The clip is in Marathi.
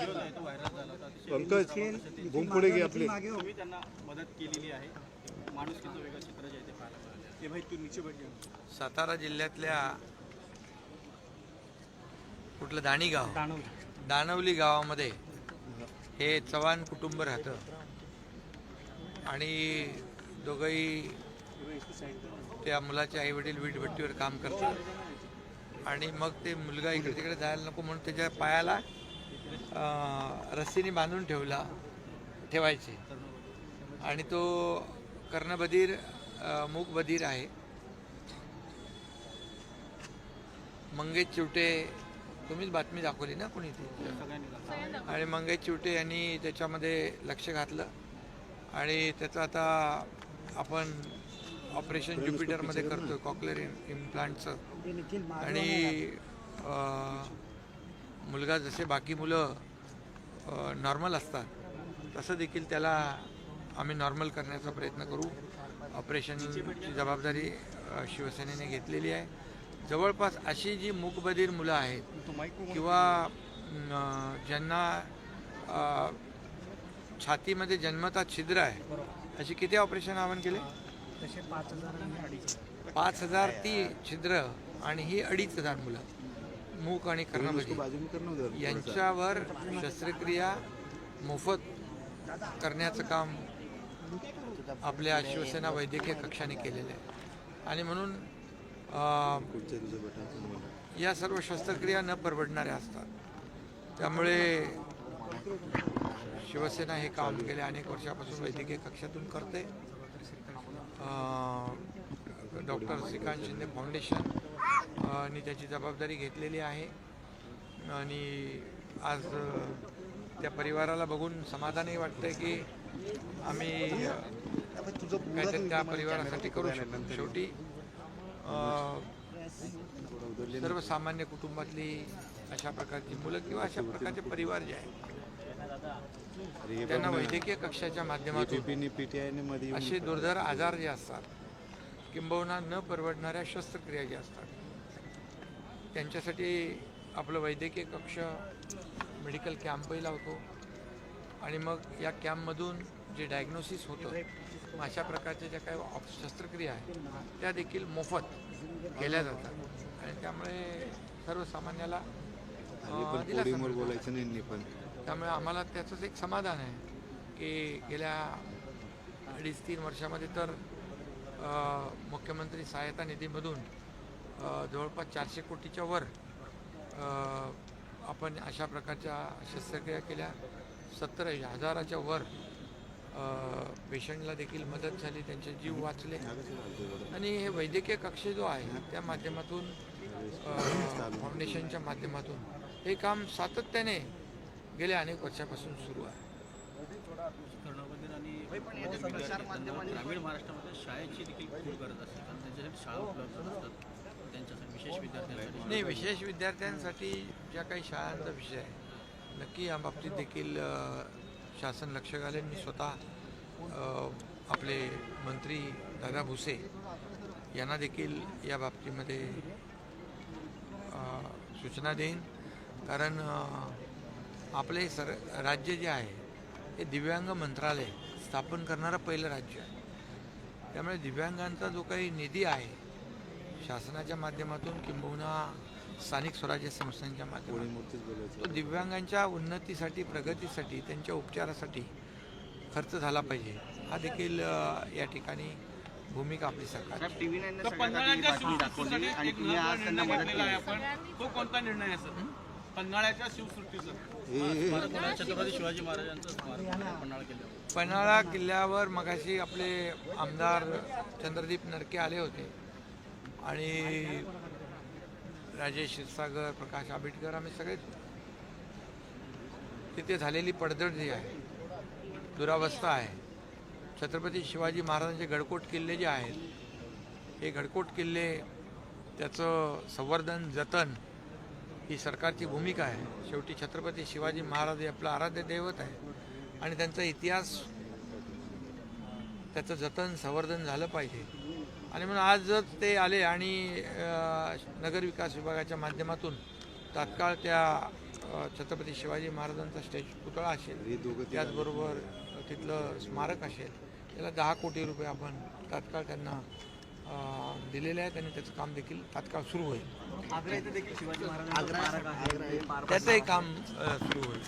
व्हिडिओ आहे तो व्हायरल झाला होता अतिशय पंकज घे आपले. तुम्ही त्यांना मदत केलेली आहे. माणुसकीचं वेगळं चित्र जे आहे ते पाहायला मिळालं. ते भाई तू नीचे बैठ सातारा जिल्ह्यातल्या कुठलं दाणी गाव दानवली गावामध्ये हे चव्हाण कुटुंब राहतं. आणि दोघंही त्या मुलाचे आईवडील वीटभट्टीवर काम करतात. आणि मग ते मुलगा इकडे तिकडे जायला नको म्हणून त्याच्या पायाला रस्सीने बांधून ठेवला ठेवायचे. आणि तो कर्णबधीर मूकबधीर आहे. मंगेश चिवटे तुम्हीच बातमी दाखवली ना कोणी ती? आणि मंगेश चिवटे यांनी त्याच्यामध्ये लक्ष घातलं. आणि त्याचं आता आपण ऑपरेशन ज्युपिटरमध्ये करतो कॉकलेर इम्प्लांटचं. आणि अं, मुलगा जसे बाकी मुलं नॉर्मल असतात तसं देखील त्याला आम्ही नॉर्मल करण्याचा प्रयत्न करू. ऑपरेशनची जबाबदारी शिवसेनेने घेतलेली आहे. जवळपास अशी जी मूकबधीर मुलं आहेत किंवा ज्यांना छातीमध्ये जन्मता छिद्र आहे अशी किती ऑपरेशन आव्हान केले? तसे पाच हजार आणि अडीच. पाच हजार ती छिद्र आणि ही अडीच हजार मुलं. मूक आणि उधर यांच्यावर शस्त्रक्रिया मोफत करण्याचं काम आपल्या शिवसेना वैद्यकीय कक्षाने केलेलं आहे. आणि म्हणून या सर्व शस्त्रक्रिया न परवडणाऱ्या असतात. त्यामुळे शिवसेना हे काम गेल्या अनेक वर्षापासून वैद्यकीय कक्षातून करते. डॉक्टर श्रीकांत शिंदे फाउंडेशन नी त्याची जबाबदारी घेतलेली आहे. आणि आज त्या परिवाराला बघून समाधानही वाटतंय की आम्ही त्या परिवारासाठी करू शकतो शेवटी सर्वसामान्य कुटुंबातली अशा प्रकारची मुलं किंवा अशा प्रकारचे परिवार जे आहेत त्यांना वैद्यकीय कक्षाच्या माध्यमातून असे दुर्धर आजार जे असतात किंबहुना न परवडणाऱ्या शस्त्रक्रिया ज्या असतात त्यांच्यासाठी आपलं वैद्यकीय कक्ष मेडिकल कॅम्पही लावतो. आणि मग या कॅम्पमधून जे डायग्नोसिस होतं मग अशा प्रकारच्या ज्या काही ऑप शस्त्रक्रिया आहेत त्या देखील मोफत केल्या जातात. आणि त्यामुळे सर्वसामान्याला. बोलायचं नाही पण. त्यामुळे आम्हाला त्याचंच एक समाधान आहे की गेल्या अडीच तीन वर्षामध्ये तर मुख्यमंत्री सहायता निधीमधून जवळपास चारशे कोटीच्या वर आपण अशा प्रकारच्या शस्त्रक्रिया केल्या. सत्तर हजाराच्या वर पेशंटला देखील मदत झाली त्यांचे जीव वाचले. आणि हे वैद्यकीय कक्ष जो आहे त्या माध्यमातून फाउंडेशनच्या माध्यमातून हे काम सातत्याने गेल्या अनेक वर्षापासून सुरू आहे. ग्रामीण महाराष्ट्रामध्ये शाळेची देखील खूप गरज असते कारण त्यांच्यासाठी शाळा उपलब्ध नसतात. त्यांच्यासाठी विशेष विद्यार्थ्यांसाठी. नाही विशेष विद्यार्थ्यांसाठी ज्या काही शाळांचा विषय आहे नक्की या बाबतीत देखील शासन लक्ष घालेल. मी स्वतः आपले मंत्री दादा भुसे यांना देखील या बाबतीमध्ये सूचना देईन. कारण आपले सर राज्य जे आहे हे दिव्यांग मंत्रालय स्थापन करणारं पहिलं राज्य आहे. त्यामुळे दिव्यांगांचा जो काही निधी आहे शासनाच्या माध्यमातून किंबहुना स्थानिक स्वराज्य संस्थांच्या माध्यमातून. दिव्यांगांच्या उन्नतीसाठी प्रगतीसाठी त्यांच्या उपचारासाठी खर्च झाला पाहिजे. हा देखील या ठिकाणी भूमिका आपली सरकार पन्हाळा किल्ल्यावर. मगाशी आपले आमदार चंद्रदीप नरके आले होते. आणि राजेश क्षीरसागर प्रकाश आंबेडकर आम्ही सगळेच तिथे झालेली पडझड जी आहे दुरावस्था आहे. छत्रपती शिवाजी महाराजांचे गडकोट किल्ले जे आहेत हे गडकोट किल्ले त्याचं संवर्धन जतन ही सरकारची भूमिका आहे. शेवटी छत्रपती शिवाजी महाराज हे आपलं आराध्य दैवत आहे आणि त्यांचा इतिहास त्याचं जतन संवर्धन झालं पाहिजे. आणि म्हणून आजच ते आले आणि नगरविकास विभागाच्या माध्यमातून तात्काळ त्या छत्रपती शिवाजी महाराजांचा स्टॅच्यू पुतळा असेल त्याचबरोबर तिथलं स्मारक असेल त्याला दहा कोटी रुपये आपण तात्काळ त्यांना दिलेले आहेत आणि त्याचं काम देखील तात्काळ सुरू होईल. त्याचंही काम सुरू होईल.